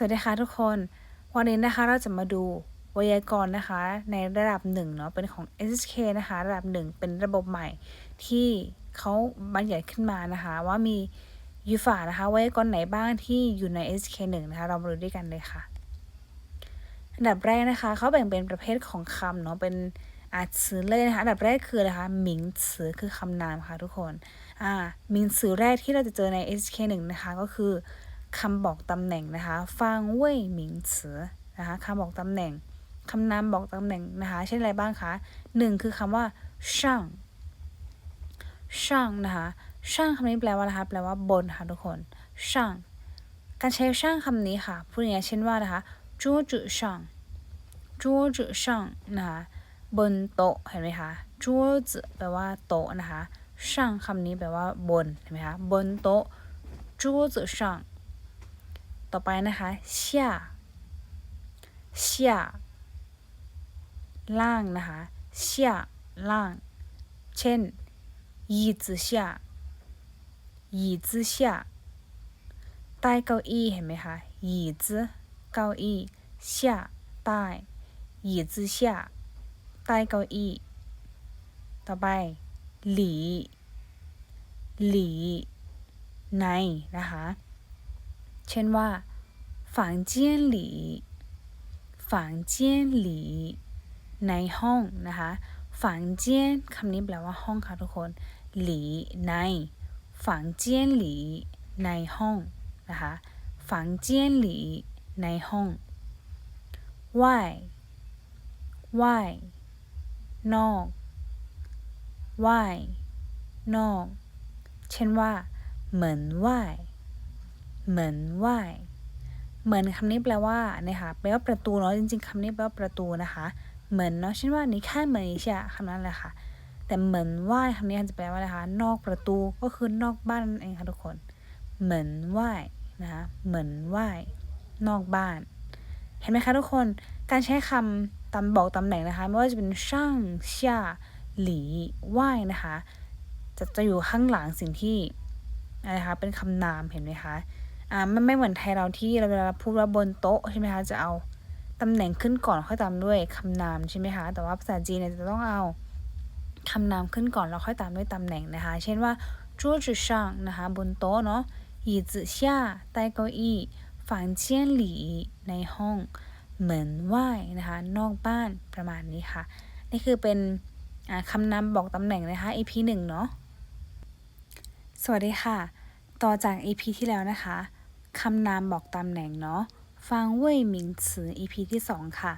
สวัสดีค่ะทุกคน วันนี้นะคะเราจะมาดูไวยากรณ์นะคะ ในระดับหนึ่งเนาะเป็นของ SK นะคะ ระดับหนึ่งเป็นระบบใหม่ที่เขาบัญญัติขึ้นมานะคะ ว่ามียูฟานะคะไวยากรณ์ไหนบ้างที่อยู่ใน SK หนึ่งนะคะ เรามาดูด้วยกันเลยค่ะอันดับแรกนะคะเขาแบ่งเป็นประเภทของคำเนาะเป็นอาชื่อเลยนะคะ อันดับแรกคืออะไรคะหมิงสือคือคำนามค่ะทุกคน อ่าหมิงสือแรกที่เราจะเจอใน SK หนึ่งนะคะ ก็คือ คำบอกตำแหน่งนะคะฟางเว่ยหมิงสือนะคะคำบอกตำแหน่งคำนามบอกตำแหน่งนะคะเช่นอะไรบ้างคะหนึ่งคือคำว่าช่างช่างนะคะช่างคำนี้แปลว่าอะไรคะแปลว่าบนค่ะทุกคนช่างการใช้ช่างคำนี้ค่ะพูดง่ายเช่นว่านะคะจูจุช่างจูจุช่างนะคะบนโต๊ะเห็นไหมคะจูจุแปลว่าโต๊ะนะคะช่างคำนี้แปลว่าบนเห็นไหมคะบนโต๊ะจูจุช่าง ต่อไปนะคะเชี่ยเชี่ยล่างนะคะเชี่ยล่าง เช่นยี่จือเชี่ยยีจือเชี่ยใต้เก้าอี้เห็นไหมคะยีจือเก้าอี้เชียใต้ยีจือเชียใต้เก้าอี้ต่อไปหลีหลีในนะคะ เช่นว่าฝังเจียนหลีฝังเจียนหลีในห้องนะคะฝังเจียนคำนี้แปลว่าห้องค่ะทุกคน หลีในฝังเจียนหลีในห้องนะคะฝังเจียนหลีในห้องว่ายว่ายนอกว่ายนอก เช่นว่า เหมือนว่าย เหมือนว่ายเหมือนคำนี้แปลว่านี่ยค่ะแปลว่าประตูเนาะจริงๆคำนี้แปลว่าประตูนะคะ เหมือนเนาะเช่นว่านี่แค่เหมือนอีช่คำนั้นแหละค่ะ แต่เหมือนว่ายคำนี้จะแปลว่าอะไรคะนอกประตูก็คือนอกบ้านนั่นเองค่ะทุกคน เหมือนว่ายนะคะเหมือนว่ายนอกบ้าน เห็นไหมคะทุกคนการใช้คำตามบอกตำแหน่งนะคะ ไม่ว่าจะเป็นช่างช่าหลีว่ายนะคะ จะจะอยู่ข้างหลังสิ่งที่อะไรคะเป็นคำนามเห็นไหมคะ่ามันไม่เหมือนไทยเราที่เราเวลาพูดว่าบนโต๊ะใช่ไหมคะจะเอาตำแหน่งขึ้นก่อนค่อยตามด้วยคำนามใช่ไหมคะแต่ว่าภาษาจีนเนี่ยจะต้องเอาคำนามขึ้นก่อนแล้วค่อยตามด้วยตำแหน่งนะคะ เช่นว่าจั่วจือช่างนะคะบนโต๊ะเนาะหยีจือเซียใต้เก้าอี้ฝังเจียนหลีในห้องเหมือนไหวนะคะ นอกบ้านประมาณนี้ค่ะ นี่คือเป็นคำนำบอกตำแหน่งนะคะ EP หนึ่งเนาะสวัสดีค่ะ ต่อจาก EP ที่แล้วนะคะ คำนามบอกตำแหน่งเนาะฟังเว่ยหมิงซือ EP ที่สองค่ะ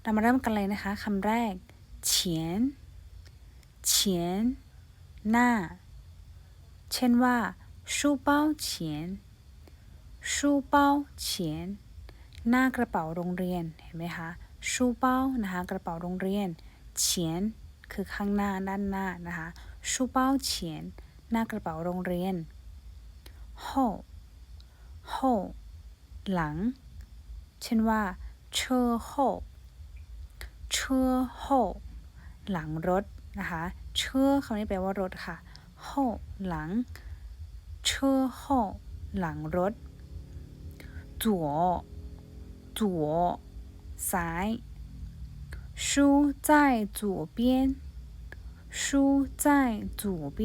เรามาเริ่มกันเลยนะคะคำแรกเฉียนเฉียนหน้า เช่นว่าชูเป้าเฉียนชูเป้าเฉียนหน้ากระเป๋าโรงเรียนเห็นไหมคะชูเป้านะคะกระเป๋าโรงเรียนเฉียนคือข้างหน้าด้านหน้านะคะชูเป้าเฉียนหน้ากระเป๋าโรงเรียน后 后หลัง เช่นว่า车后车后หลังรถนะคะเชอคำนี้แปลว่ารถค่ะ后หลังเชอ后หลังรถ左左ซ้าย书在左边书在左边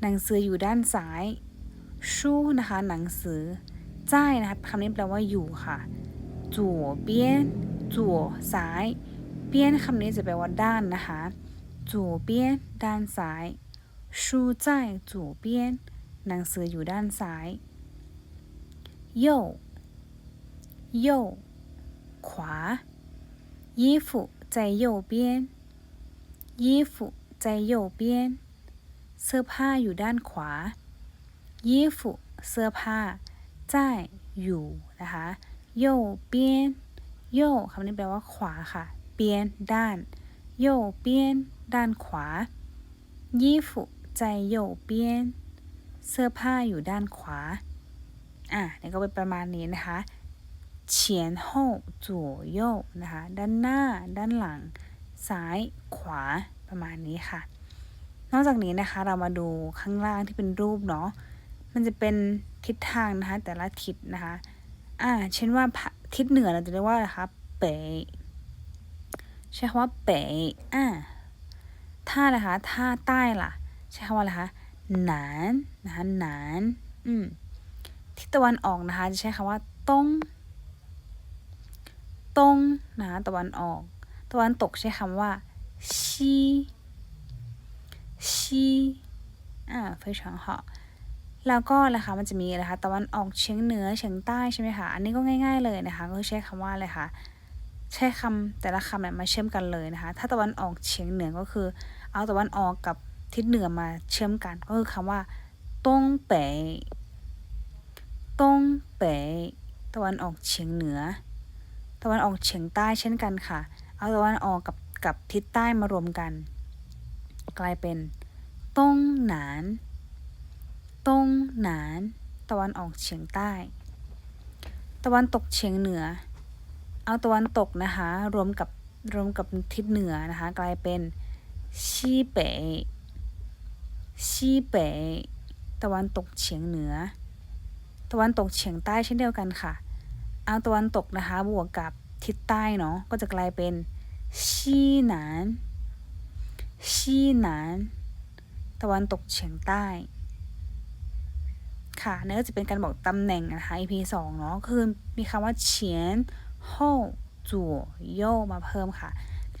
หนังสืออยู่ด้านซ้าย ชูนะคะหนังสือใจนะคะคำนี้แปลว่าอยู่ค่ะจั่วเบี้ยนจั่วซ้ายเบี้ยนคำนี้จะแปลว่าด้านนะคะจั่วเบี้ยนด้านซ้ายชูใจจั่วเบี้ยนหนังสืออยู่ด้านซ้าย右右ขวา衣服在右边衣服在右边เสื้อผ้าอยู่ด้านขวา ยี่ฝูเสื้อผ้า在อยู่นะคะโยเปียนโยคำนี้แปลว่าขวาค่ะเปียนด้านโยเปียนด้านขวายี่ฝูใจโยเปียนเสื้อผ้าอยู่ด้านขวาอ่ะนี่ก็เป็นประมาณนี้นะคะ前后左右นะคะด้านหน้าด้านหลัง ซ้ายขวาประมาณนี้ค่ะ นอกจากนี้นะคะเรามาดูข้างล่างที่เป็นรูปเนาะ มันจะเป็น ทิศทางนะคะ แต่ละทิศนะคะ อ่า เช่นว่าทิศเหนือเราจะเรียกว่าอะไรคะเป๋ใช้คำว่าเป๋อ่าถ้าอะไรคะถ้าใต้ล่ะ ใช้คำว่าอะไรคะหนานนะคะหนานอืมทิศตะวันออกนะคะ จะใช้คำว่าตงตงนะคะตะวันออก ตะวันตกใช้คำว่าซีซีอ่า非常好 แล้วก็นะคะมันจะมีอะคะตะวันออกเฉียงเหนือเฉียงใต้ใช่ไหมคะอันนี้ก็ง่าย ๆเลยนะคะก็ใช้คำว่าอะไรคะใช้คำแต่ละคำเนี่ยมาเชื่อมกันเลยนะคะ ถ้าตะวันออกเฉียงเหนือก็คือ เอาตะวันออกกับทิศเหนือมาเชื่อมกัน ก็คือคำว่าตงเป๋ตงเป๋ตะวันออกเฉียงเหนือ ตะวันออกเฉียงใต้เช่นกันค่ะ เอาตะวันออกกับกับทิศใต้มารวมกัน กลายเป็นตงหนาน ตงหนาน ตะวันออกเฉียงใต้ ตะวันตกเฉียงเหนือ เอาตะวันตกนะคะ รวมกับรวมกับทิศเหนือนะคะ กลายเป็นชีเป๋ชีเป๋ตะวันตกเฉียงเหนือ ตะวันตกเฉียงใต้เช่นเดียวกันค่ะ เอาตะวันตกนะคะ บวกกับทิศใต้เนาะ ก็จะกลายเป็นชีหนานชีหนาน ตะวันตกเฉียงใต้ ค่ะนั่นก็จะเป็นการบอกตำแหน่งนะคะ EP 2เนาะคือมีคำว่าเฉียนห้องจั่วโย่มาเพิ่มค่ะ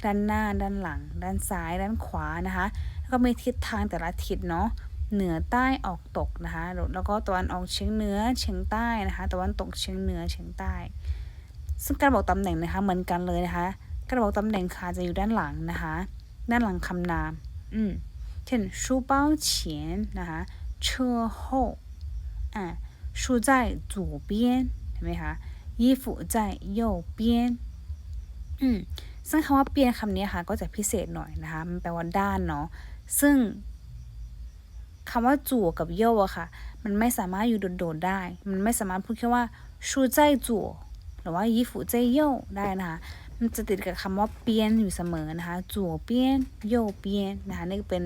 ด้านหน้าด้านหลัง ด้านซ้าย ด้านขวานะคะ แล้วก็มีทิศทางแต่ละทิศเนาะเหนือใต้ออกตกนะคะ แล้วก็ตะวันออกเฉียงเหนือเฉียงใต้นะคะตะวันตกเฉียงเหนือเฉียงใต้ ซึ่งการบอกตำแหน่งนะคะเหมือนกันเลยนะคะการบอกตำแหน่งค่ะจะอยู่ด้านหลังนะคะ ด้านหลังคำนาม อืมเช่นชูเป้าเฉียนนะคะเชื่อโฮ า书在左边เห็นไหมคะ衣服在右边อืมซึ่งคำว่าเปียนคำนี้ค่ะ ก็จะพิเศษหน่อยนะคะ มันแปลว่าด้านเนาะซึ่งคำว่าจู่กับโยอะค่ะ มันไม่สามารถอยู่โดดๆได้ มันไม่สามารถพูดแค่ว่าชูใจจู่หรือว่ายีฝูใจโยได้นะคะ มันจะติดกับคำว่าเปียนอยู่เสมอนะคะจู่เปียนโยเปียนนะคะนี่เป็น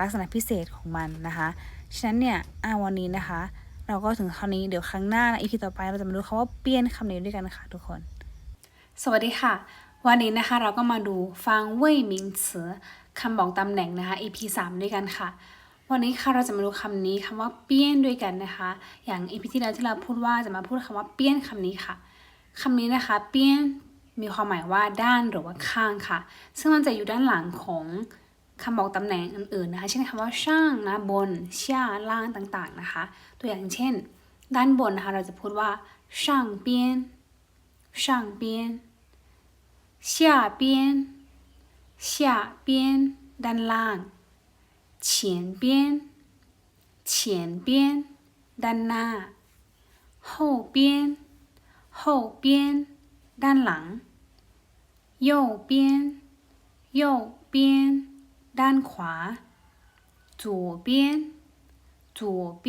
ลักษณะพิเศษของมันนะคะ ฉะนั้นเนี่ยวันนี้นะคะ เราก็ถึงคราวนี้เดี๋ยวครั้งหน้าอีพีต่อไปเราจะมาดูคำว่าเปียนคำนี้ด้วยกันนะคะทุกคน สวัสดีค่ะ วันนี้นะคะเราก็มาดูฟังเว่ยมิงเสือคำบอกตำแหน่งนะคะ EP 3 ด้วยกันค่ะ วันนี้ค่ะเราจะมาดูคำนี้คำว่าเปี้ยนด้วยกันนะคะ อย่าง EP ที่แล้วที่เราพูดว่าจะมาพูดคำว่าเปี้ยนคำนี้ค่ะคำนี้นะคะ เปี้ยนมีความหมายว่าด้านหรือว่าข้างค่ะ ซึ่งมันจะอยู่ด้านหลังของ คำบอกตำแหน่งอื่นๆนะคะ เช่นคำว่าช่างนะบนช่าล่างต่างๆนะคะ ตัวอย่างเช่น ด้านบนนะคะเราจะพูดว่าช่างเปี้ยนช่างเปี้ยน下边下边ด้านล่าง前边前边ด้านหน้า后边后边ด้านหลัง右边右边 ด้านขวา左边左边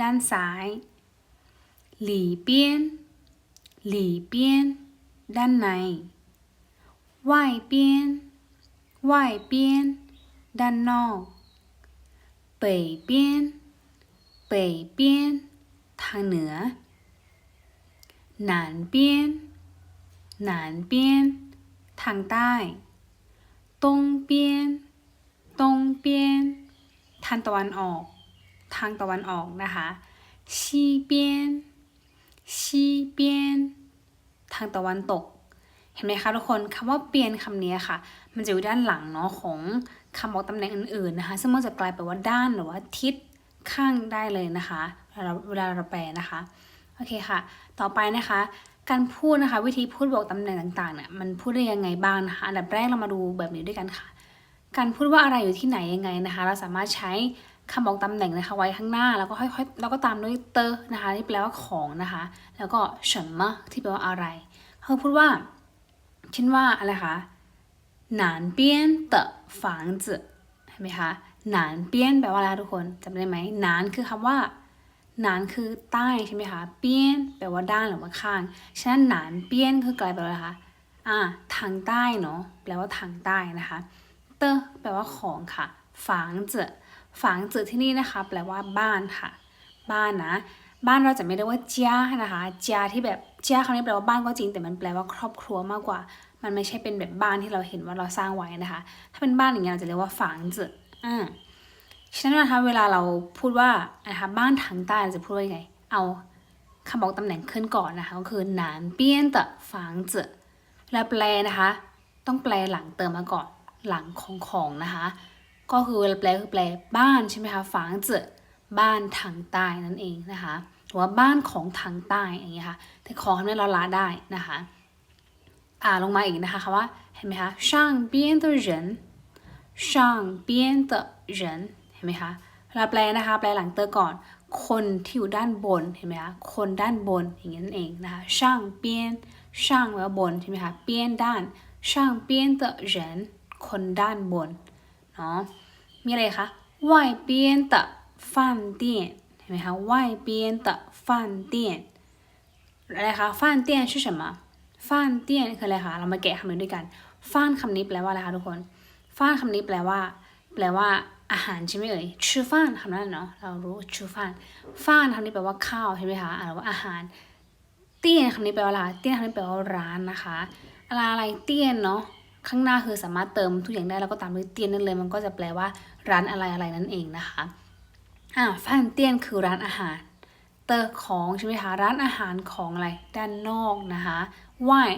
ด้านซ้าย里边里边ด้านใน外边外边ด้านนอก北边北边ทางเหนือ南边南边ทางใต้ 东边ทางตะวันออก ทางตะวันออกนะคะ西边西边ทางตะวันตก เห็นไหมคะทุกคนคำว่าเปลี่ยนคำนี้ค่ะ มันจะอยู่ด้านหลังเนาะของคำบอกตำแหน่งอื่นๆนะคะซึ่งมันจะกลายเป็นว่าด้านหรือว่าทิศข้างได้เลยนะคะเวลาเราแปลนะคะโอเคค่ะ ต่อไปนะคะ การพูดนะคะ วิธีพูดบอกตำแหน่งต่างๆเนี่ยมันพูดได้ยังไงบ้างนะคะอันดับแรกเรามาดูแบบนี้ด้วยกันค่ะ การพูดว่าอะไรอยู่ที่ไหนยังไงนะคะ เราสามารถใช้คำบอกตำแหน่งนะคะ ไว้ข้างหน้าแล้วก็ค่อยๆแล้วก็ตามด้วยเตอร์นะคะที่แปลว่าของนะคะ แล้วก็ฉันมะที่แปลว่าอะไรเขาพูดว่าฉันว่าอะไรคะหนานเปี้ยนเตะฝางจเห็นไหมคะหนานเปี้ยนแปลว่าอะไรทุกคนจำได้ไหมหนานคือคำว่าหนานคือใต้ใช่ไหมคะเปี้ยนแปลว่าด้านหรือว่าข้างฉะนั้นหนานเปี้ยนคือกลายเป็นอะไรคะอ่าทางใต้เนาะแปลว่าทางใต้นะคะ เตอแปลว่าของค่ะ ฝางเจอฝางเจอที่นี่นะคะ แปลว่าบ้านค่ะ บ้านนะ บ้านเราจะไม่เรียกว่าเจ้านะคะเจ้าที่แบบเจ้าคำนี้แปลว่าบ้านก็จริง แต่มันแปลว่าครอบครัวมากกว่า มันไม่ใช่เป็นแบบบ้านที่เราเห็นว่าเราสร้างไว้นะคะ ถ้าเป็นบ้านอย่างเงี้ยเราจะเรียกว่าฝังจือ่าฉะนั้นนะคะเวลาเราพูดว่านะคะบ้านทางใต้เราจะพูดว่ายังไง เอาคำบอกตำแหน่งขึ้นก่อนนะคะก็คือหนานเปี้ยนเตะฝังจืแล้วแปลนะคะ ต้องแปลหลังเติมมาก่อน หลังของของนะคะ ก็คือเวลาแปลคือแปลบ้านใช่ไหมคะฝังเจอบ้านทางใต้นั่นเองนะคะหรือว่าบ้านของทางใต้อย่างเงี้ยค่ะ แต่ของทำให้เราละได้นะคะ อ่าลงมาอีกนะคะคำว่าเห็นไหมคะช่างเบี้ยนตัวเหรินช่างเบี้ยนตัวเหรินเห็นไหมคะเวลาแปลนะคะแปลหลังเตอร์ก่อน คนที่อยู่ด้านบนเห็นไหมคะคนด้านบนอย่างเงี้ยนั่นเองนะคะช่างเบี้ยนช่างแปลว่าบนใช่ไหมคะเบี้ยนด้านช่างเบี้ยนตัวเหริน คนด้านบนเนาะมีอะไรคะว่ายเปียนตะฟันเตียเห็นไหมคะว่ายเปียนตะฟันเตียอะไรคะฟันเตียนชื่อ什么ฟันเตี้ยคืออะไรคะ เรามาแกะคำนี้ด้วยกันฟันคำนี้แปลว่าอะไรคะทุกคนฟันคำนี้แปลว่า แปลว่าอาหารใช่ไหมเอ่ยชูฟานคำนั้นเนาะ เรารู้ชูฟานฟานคำนี้แปลว่าข้าวใช่ไหมคะหรือว่าอาหาร เตี้ยนคำนี้แปลว่าอะไรเตี้ยนคำนี้แปลว่าร้านนะคะ อะไรเตี้ยนเนาะ ข้างหน้าคือสามารถเติมทุกอย่างได้แล้วก็ตามด้วยเตี้ยนนั่นเลย มันก็จะแปลว่าร้านอะไรอะไรนั่นเองนะคะอ่าฟานเตี้ยนคือร้านอาหาร เตอร์ของใช่ไหมคะร้านอาหารของอะไรด้านนอกนะคะว่าย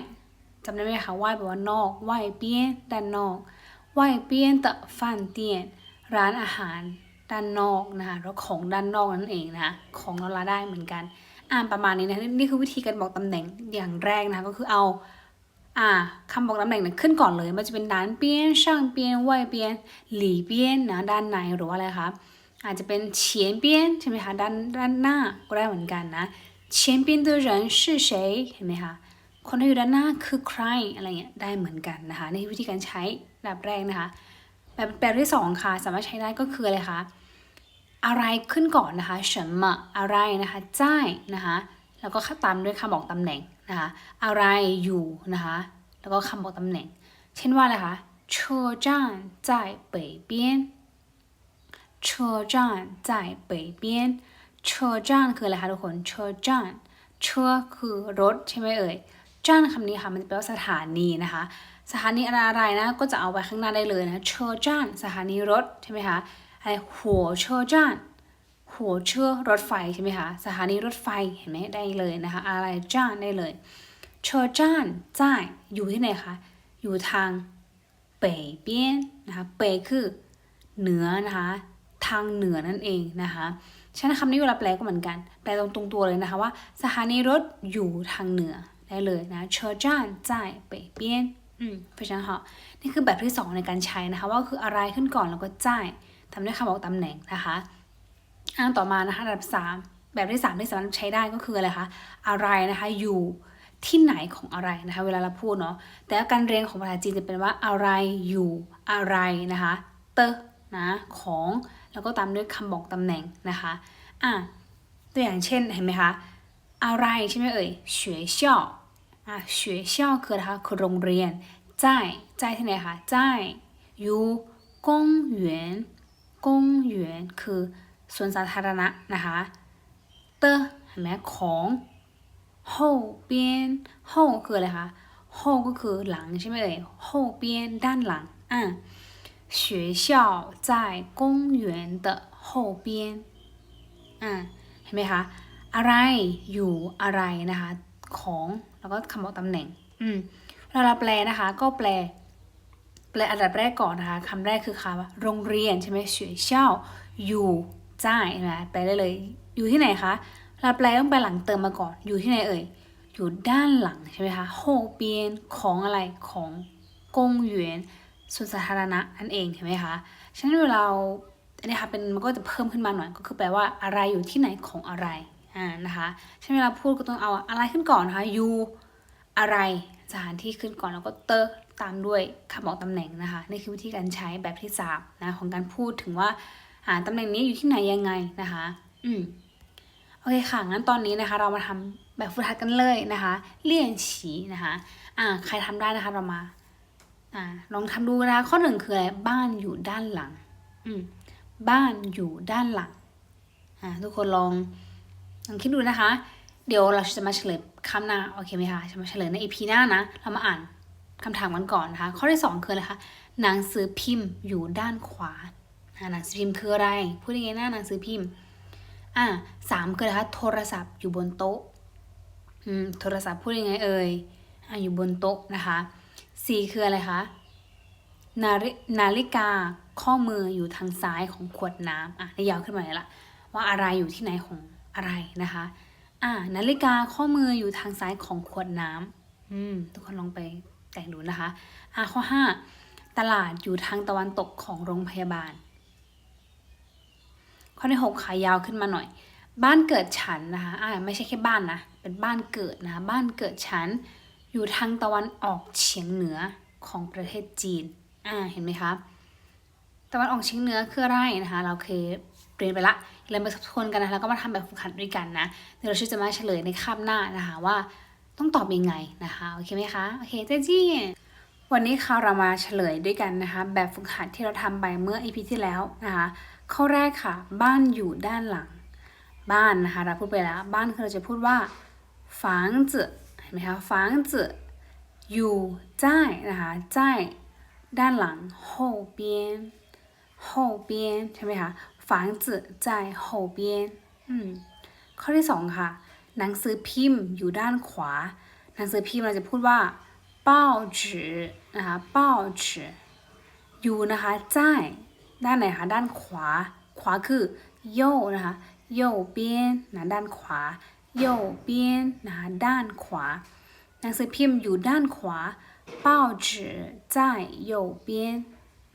จำได้ไหมคะว่ายแปลว่านอกว่ายเปี้ยนด้านนอกว่ายเปี้ยนเตะฟันเตียน ร้านอาหารด้านนอกนะคะแล้วของด้านนอกนั่นเองนะคะของเราละได้เหมือนกัน อ่านประมาณนี้นะนี่คือวิธีการบอกตำแหน่งอย่างแรกนะคะก็คือเอา อ่าคำบอกตำแหน่งเนี่ยขึ้นก่อนเลย มันจะเป็นด้านเปี้ยนช่างเปี้ยนว่ายเปี้ยนหลี่เปี้ยนนะด้านในหรือว่าอะไรคะอาจจะเป็นเฉียนเปี้ยนใช่ไหมคะด้านด้านหน้าก็ได้เหมือนกันนะ前边的人是谁เห็นไหมคะคนที่อยู่ด้านหน้าคือใครอะไรเงี้ยได้เหมือนกันนะคะนี่คือวิธีการใช้แบบแรกนะคะแบบแบบที่สองค่ะสามารถใช้ได้ก็คืออะไรคะอะไรขึ้นก่อนนะคะ什么อะไรนะคะ在นะคะ แล้วก็ตามด้วยคำบอกตำแหน่งนะคะอะไรอยู่นะคะแล้วก็คำบอกตำแหน่ง เช่นว่าอะไรคะ车站在北边车站在北边车站คืออะไรคะทุกคน车站车คือรถใช่ไหมเอ่ยจ้านคำนี้ค่ะมันจะแปลว่าสถานีนะคะ สถานีอะไรนะก็จะเอาไว้ข้างหน้าได้เลยนะเชอร์จ้านสถานีรถใช่ไหมคะอะไรหัวเชอร์จ้าน หัวเชื่อรถไฟใช่ไหมคะสถานีรถไฟเห็นไหมได้เลยนะคะ อะไรจ้านได้เลยเชอจ้านจ่ายอยู่ที่ไหนคะอยู่ทางเป่เปี้ยนนะคะเป่คือเหนือนะคะทางเหนือนั่นเองนะคะใช้คำนี้เวลาแปลก็เหมือนกัน แปลตรงตรงตัวเลยนะคะว่า สถานีรถอยู่ทางเหนือได้เลยนะเชอจ้านจ่ายเป่เปี้ยนอืมเพราะฉะนั้นค่ะนี่คือแบบที่ 2 ในการใช้นะคะ ว่าคืออะไรขึ้นก่อนแล้วก็จ่ายทำด้วยคำบอกตำแหน่งนะคะ อ้างต่อมานะคะอันดับ 3 แบบที่3ที่สามารถใช้ได้ก็คืออะไรคะอะไรนะคะอยู่ที่ไหนของอะไรนะคะ เวลาเราพูดเนาะแต่การเรียงของภาษาจีนจะเป็นว่าอะไรอยู่อะไรนะคะเตนะของแล้วก็ตามด้วยคำบอกตำแหน่งนะคะอะตัวอย่างเช่นเห็นไหมคะอะไรใช่ไหมเอ่ยเฉวี่ยเฉวี่ยคือนะคะคือโรงเรียนจ่ายจ่ายที่ไหนคะจ่ายอยู่กงเหวนกงเหวนคือ สวนสาธารณะนะคะ的เห็นไหมของ后边后คืออะไรคะ后ก็คือหลังใช่ไหมเอ่ย后边ด้านหลังอ่ะ学校在公园的后边อ่ะเห็นไหมคะอะไรอยู่อะไรนะคะของแล้วก็คำบอกตำแหน่ง อืมเวลาเราแปลนะคะ ก็แปล แปลอันดับแรกก่อนนะคะคำแรกคือคำว่าโรงเรียนใช่ไหม学校อยู่ จ้าไหมแปลได้เลย อยู่ที่ไหนคะเราแปลต้องไปหลังเติมมาก่อน อยู่ที่ไหนเอ่ย อยู่ด้านหลังใช่ไหมคะโฮเปียนของอะไรของกงเหวียนส่วนสาธารณะนั่นเองเห็นไหมคะฉะนั้นเวลาเาอันนี้ค่ะเป็นมันก็จะเพิ่มขึ้นมาหน่อยก็คือแปลว่าอะไรอยู่ที่ไหนของอะไรอ่านะคะฉะนั้นเวลาพูดก็ต้องเอาอะไรขึ้นก่อนนะคะอยู่อะไรสถานที่ขึ้นก่อนแล้วก็เตอร์ตามด้วยคำบอกตำแหน่งนะคะนี่คือวิธีการใช้แบบที่3นะของการพูดถึงว่า หาตำแหน่งนี้อยู่ที่ไหนยังไงนะคะ อืมโอเคค่ะ งั้นตอนนี้นะคะ เรามาทำแบบฝึกหัดกันเลยนะคะเลี่ยนฉีนะคะ อ่า ใครทำได้นะคะเรามา อ่า ลองทำดูนะคะข้อหนึ่งคืออะไรบ้านอยู่ด้านหลัง อืมบ้านอยู่ด้านหลัง อ่า ทุกคนลองลองคิดดูนะคะ เดี๋ยวเราจะมาเฉลยคำหน้าโอเคไหมคะ จะมาเฉลยใน EP หน้านะ เรามาอ่านคำถามกันก่อนนะคะ ข้อที่สองคืออะไรคะ หนังสือพิมพ์อยู่ด้านขวา หนังสือพิมพ์คืออะไร พูดยังไงหน้าหนังสือพิมพ์ อ่าสามคืออะไรคะโทรศัพท์อยู่บนโต๊ะอืมโทรศัพท์พูดยังไงเอ่ยอ่าอยู่บนโต๊ะนะคะสี่คืออะไรคะนาฬินาฬิกาข้อมืออยู่ทางซ้ายของขวดน้ำอะได้ยาวขึ้นมาเลยละว่าอะไรอยู่ที่ไหนของอะไรนะคะ อ่านาฬิกาข้อมืออยู่ทางซ้ายของขวดน้ำอืมทุกคนลองไปแต่งดูนะคะ อ่าข้อห้าตลาดอยู่ทางตะวันตกของโรงพยาบาล ข้อที่หกขายาวขึ้นมาหน่อย บ้านเกิดฉันนะคะอ่าไม่ใช่แค่บ้านนะ เป็นบ้านเกิดนะะบ้านเกิดฉัน อยู่ทางตะวันออกเฉียงเหนือของประเทศจีน อ่า เห็นไหมคะ ตะวันออกเฉียงเหนือคืออะไรนะคะ เราเคยเรียนไปละเรามาทบทวนกันนะแล้วก็มาทำแบบฝึกหัดด้วยกันนะเดี๋ยวเราจะมาเฉลยในคาบหน้านะคะว่าต้องตอบยังไงนะคะ โอเคไหมคะ โอเคเจ๊จี้วันนี้ค่ะเรามาเฉลยด้วยกันนะคะ แบบฝึกหัดที่เราทำไปเมื่อ EP ที่แล้วนะคะ ข้อแรกค่ะ บ้านอยู่ด้านหลัง บ้านนะคะ เราพูดไปแล้ว บ้านคือเราจะพูดว่า房子เห็นไหมคะ房子อยู่在นะคะ在ด้านหลัง后边后边ใช่ไหมคะ房子在后边อืมข้อที่สองค่ะ หนังสือพิมพ์อยู่ด้านขวา หนังสือพิมพ์เราจะพูดว่า报纸นะคะ报纸อยู่นะคะ在 ด้านไหนคะด้านขวา ขวาคือ右นะคะ右边นะด้านขวา右边นะคะด้านขวา หนังสือพิมพ์อยู่ด้านขวา报纸在右边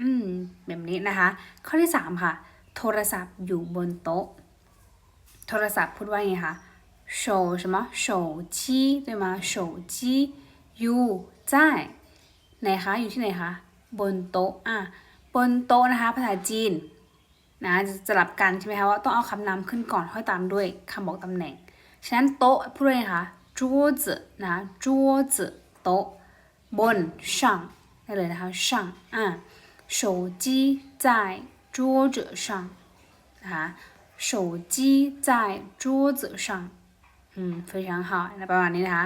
อืม แบบนี้นะคะ ข้อที่สามค่ะ โทรศัพท์อยู่บนโต๊ะ โทรศัพท์พูดว่าไงคะ手什么手机对吗手机อยู่在ไหนคะอยู่ที่ไหนคะบนโต๊ะอ่ะบ นโต๊ะนะคะ ภาษาจีนนะจะสลับกันใช่ไหมคะว่าต้องเอาคำนามขึ้นก่อนค่อยตามด้วยคำบอกตำแหน่ง ฉะนั้นโต๊ะพูดว่าไงคะ桌子นะ桌子โต๊ะบน上ได้เลยนะคะ上อ่ะ手机在桌子上นะคะ手机在桌子上อืม非常好นะประมาณนี้นะคะ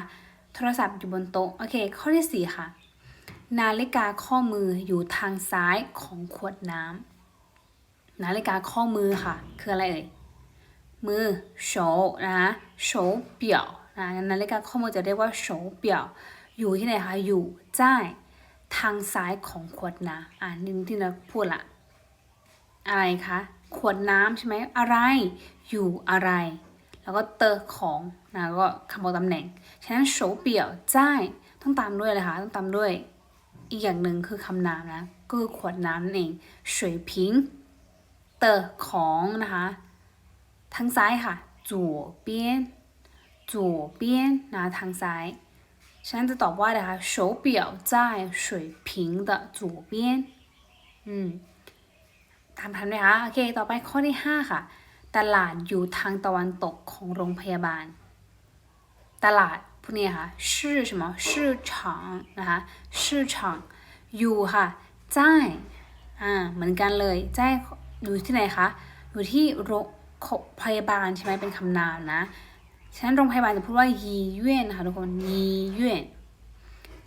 โทรศัพท์อยู่บนโต๊ะ โอเค ข้อที่สี่ค่ะ นาฬิกาข้อมืออยู่ทางซ้ายของขวดน้ำนาฬิกาข้อมือค่ะ คืออะไรเอ่ยมือโฉนะคะโฉเปี่ยวนะนาฬิกาข้อมือจะเรียกว่าโฉเปี่ยว อยู่ที่ไหนคะอยู่ใต้ทางซ้ายของขวดน้ำอ่านี่ที่เราพูดละอะไรคะขวดน้ำใช่ไหมอะไร อยู่อะไร แล้วก็เตอของนะก็คำบอกตำแหน่งฉะนั้นโฉเปี่ยวใต้ต้องตามด้วยเลยค่ะต้องตามด้วย อีกอย่างหนึ่งคือคำนามนะ ก็คือขวดน้ำนั่นเอง水瓶เตอของนะคะ ทางซ้ายค่ะ左边左边นะทางซ้าย ฉะนั้นจะตอบว่าอะไรคะ手表在水瓶的左边อืมตามทันไหมคะ โอเค ต่อไปข้อที่ 5 ค่ะ ตลาดอยู่ทางตะวันตกของโรงพยาบาล ตลาด พวกนี้ค่ะชื่อ什么市场นะคะ市场อยู่ค่ะ在อ่า เหมือนกันเลย在อยู่ที่ไหนคะ อยู่ที่โรงพยาบาลใช่ไหมเป็นคำนามนะ ฉะนั้นโรงพยาบาลจะพูดว่ายีเย่นนะคะทุกคนยีเย่น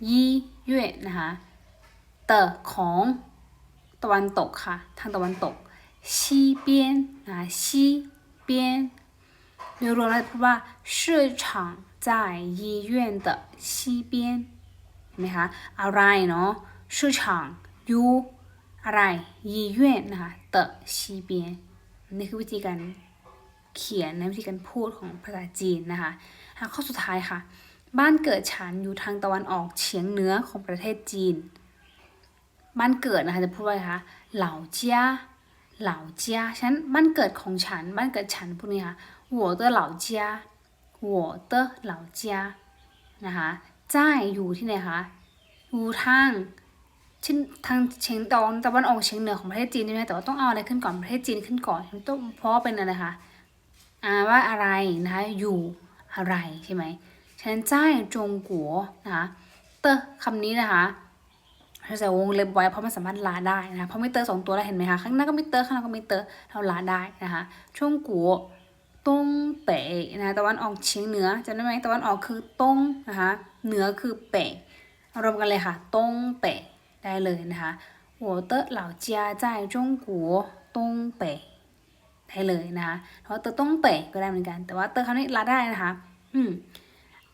ยีเย่นนะคะเตอของตะวันตกค่ะ ทางตะวันตก西边นะคะ西边โดยรวมแล้วจะพูดว่า市场 在医院的西边เห็นไหมคะ อะไรเนาะ市场อยู่อะไร医院นะคะ的西边นี่คือวิธีการ เขียนในวิธีการพูดของภาษาจีนนะคะอ่ะข้อสุดท้ายค่ะ บ้านเกิดฉันอยู่ทางตะวันออกเฉียงเหนือของประเทศจีน บ้านเกิดนะคะจะพูดว่าอะไรคะเหล่าเจียเหล่าเจียฉันบ้านเกิดของฉัน บ้านเกิดฉันพูดนี้ค่ะ หัวเตอเหนะคะจ้าอยู่ที่ไหนคะอยู่ทางช่นทางเชียงตอนตะวันออกเฉียงเหนือของประเทศจีนใช่ไหมแต่ว่าต้องเอาอะไรขึ้นก่อนประเทศจีนขึ้นก่อนต้องเพราะเป็นอะไรคะอ่าว่าอะไรนะคะอยู่อะไรใช่ไหมฉะนั้นจ้ายจงกัวนะคะเตอคำนี้นะคะเราจะวงเล็บไว้เพราะมันสามารถลาได้นะะเพราะมีเตอสองตัวเราเห็นไหมคะข้างหน้าก็มีเตอข้างหลังก็มีเตอเราลาได้นะคะช่วงกัว ตงเป๋นะคะตะวันออกเฉียงเหนือจำได้ไหมตะวันออกคือตงนะคะเหนือคือเป๋เอารวมกันเลยค่ะตงเป๋ได้เลยนะคะ我的老家在中国东北ได้เลยนะคะเพราะเตอต้งเป๋ก็ได้เหมือนกัน แต่ว่าเตอคำนี้ลาได้นะคะ อืม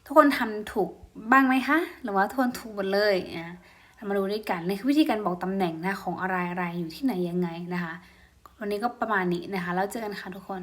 ทุกคนทำถูกบ้างไหมคะ หรือว่าทุกคนถูกหมดเลยอ่ะเรามาดูด้วยกันนี่คือวิธีการบอกตำแหน่งนะของอะไรอะไรอยู่ที่ไหนยังไงนะคะ วันนี้ก็ประมาณนี้นะคะ แล้วเจอกันค่ะทุกคน